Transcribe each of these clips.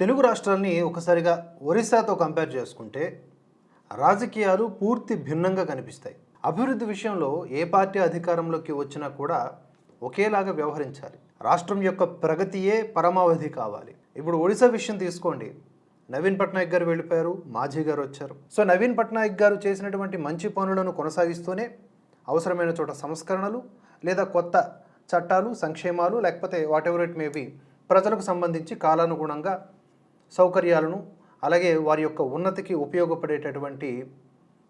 తెలుగు రాష్ట్రాల్ని ఒకసారిగా ఒరిస్సాతో కంపేర్ చేసుకుంటే రాజకీయాలు పూర్తి భిన్నంగా కనిపిస్తాయి. అభివృద్ధి విషయంలో ఏ పార్టీ అధికారంలోకి వచ్చినా కూడా ఒకేలాగా వ్యవహరించాలి. రాష్ట్రం యొక్క ప్రగతియే పరమావధి కావాలి. ఇప్పుడు ఒడిశా విషయం తీసుకోండి. నవీన్ పట్నాయక్ గారు వెళ్ళిపోయారు మాజీ గారు వచ్చారు. సో నవీన్ పట్నాయక్ గారు చేసినటువంటి మంచి పనులను కొనసాగిస్తూనే అవసరమైన చోట సంస్కరణలు లేదా కొత్త చట్టాలు సంక్షేమాలు లేకపోతే వాట్ ఎవర్ ఇట్ మేబీ ప్రజలకు సంబంధించి కాలానుగుణంగా సౌకర్యాలను అలాగే వారి యొక్క ఉన్నతికి ఉపయోగపడేటటువంటి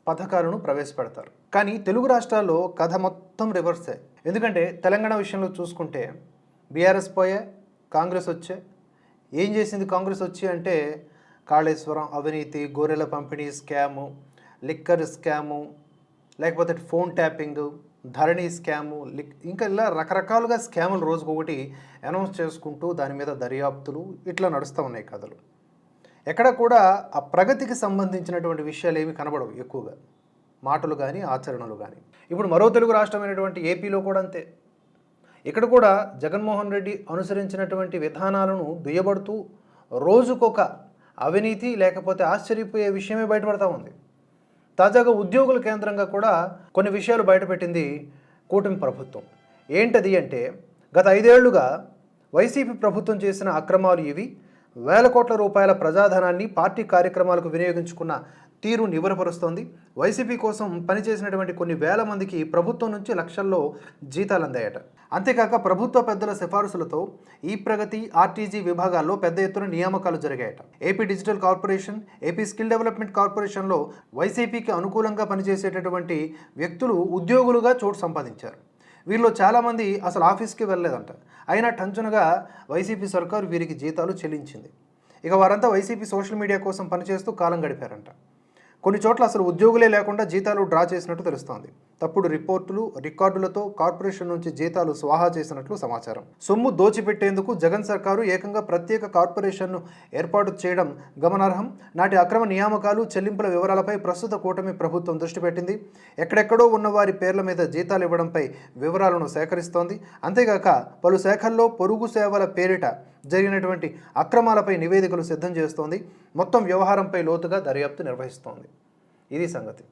పథకాలను ప్రవేశపెడతారు. కానీ తెలుగు రాష్ట్రాల్లో కథ మొత్తం రివర్సే. ఎందుకంటే తెలంగాణ విషయంలో చూసుకుంటే బీఆర్ఎస్ పోయే కాంగ్రెస్ వచ్చే. ఏం చేసింది కాంగ్రెస్ వచ్చి అంటే కాళేశ్వరం అవినీతి గొర్రెల పంపిణీ స్కాము లిక్కర్ స్కాము లేకపోతే ఫోన్ ట్యాపింగ్ ధరణి స్కాము లిక్ ఇంకా ఇలా రకరకాలుగా స్కాములు రోజుకొకటి అనౌన్స్ చేసుకుంటూ దాని మీద దర్యాప్తులు ఇట్లా నడుస్తూ ఉన్నాయి కథలు. ఎక్కడ కూడా ఆ ప్రగతికి సంబంధించినటువంటి విషయాలు ఏమి కనబడవు ఎక్కువగా. మాటలు కానీ ఆచరణలు కానీ ఇప్పుడు మరో తెలుగు రాష్ట్రమైనటువంటి ఏపీలో కూడా అంతే. ఇక్కడ కూడా జగన్మోహన్ రెడ్డి అనుసరించినటువంటి విధానాలను దుయ్యబడుతూ రోజుకొక అవినీతి లేకపోతే ఆశ్చర్యపోయే విషయమే బయటపడతా ఉంది. తాజాగా ఉద్యోగుల కేంద్రంగా కూడా కొన్ని విషయాలు బయటపెట్టింది కూటమి ప్రభుత్వం. ఏంటది అంటే గత ఐదేళ్ళుగా వైసీపీ ప్రభుత్వం చేసిన అక్రమాలు ఇవి. వేల కోట్ల రూపాయల ప్రజాధనాన్ని పార్టీ కార్యక్రమాలకు వినియోగించుకున్న తీరు నివరపరుస్తోంది వైసీపీ కోసం పనిచేసినటువంటి కొన్ని వేల మందికి ప్రభుత్వం నుంచి లక్షల్లో జీతాలు అందాయట. అంతేకాక ప్రభుత్వ పెద్దల సిఫారసులతో ఈ ప్రగతి ఆర్టీజీ విభాగాల్లో పెద్ద ఎత్తున నియామకాలు జరిగాయట. AP digital corporation AP skill development కార్పొరేషన్లో వైసీపీకి అనుకూలంగా పనిచేసేటటువంటి వ్యక్తులు ఉద్యోగులుగా చోటు సంపాదించారు. వీరిలో చాలామంది అసలు ఆఫీస్కి వెళ్ళలేదంట. అయినా టంచునగా వైసీపీ సర్కారు వీరికి జీతాలు చెల్లించింది. ఇక వారంతా వైసీపీ సోషల్ మీడియా కోసం పనిచేస్తూ కాలం గడిపారంట. కొన్ని చోట్ల అసలు ఉద్యోగులే లేకుండా జీతాలు డ్రా చేసినట్టు తెలుస్తోంది. తప్పుడు రిపోర్టులు రికార్డులతో కార్పొరేషన్ నుంచి జీతాలు స్వాహా చేసినట్లు సమాచారం. సొమ్ము దోచిపెట్టేందుకు జగన్ సర్కారు ఏకంగా ప్రత్యేక కార్పొరేషన్ను ఏర్పాటు చేయడం గమనార్హం. నాటి అక్రమ నియామకాలు చెల్లింపుల వివరాలపై ప్రస్తుత కూటమి ప్రభుత్వం దృష్టి పెట్టింది. ఎక్కడెక్కడో ఉన్న వారి పేర్ల మీద జీతాలు ఇవ్వడంపై వివరాలను సేకరిస్తోంది. అంతేగాక పలు శాఖల్లో పొరుగు సేవల పేరిట జరిగినటువంటి అక్రమాలపై నివేదికలు సిద్ధం చేస్తోంది. మొత్తం వ్యవహారంపై లోతుగా దర్యాప్తు నిర్వహిస్తోంది. ఇది సంగతి.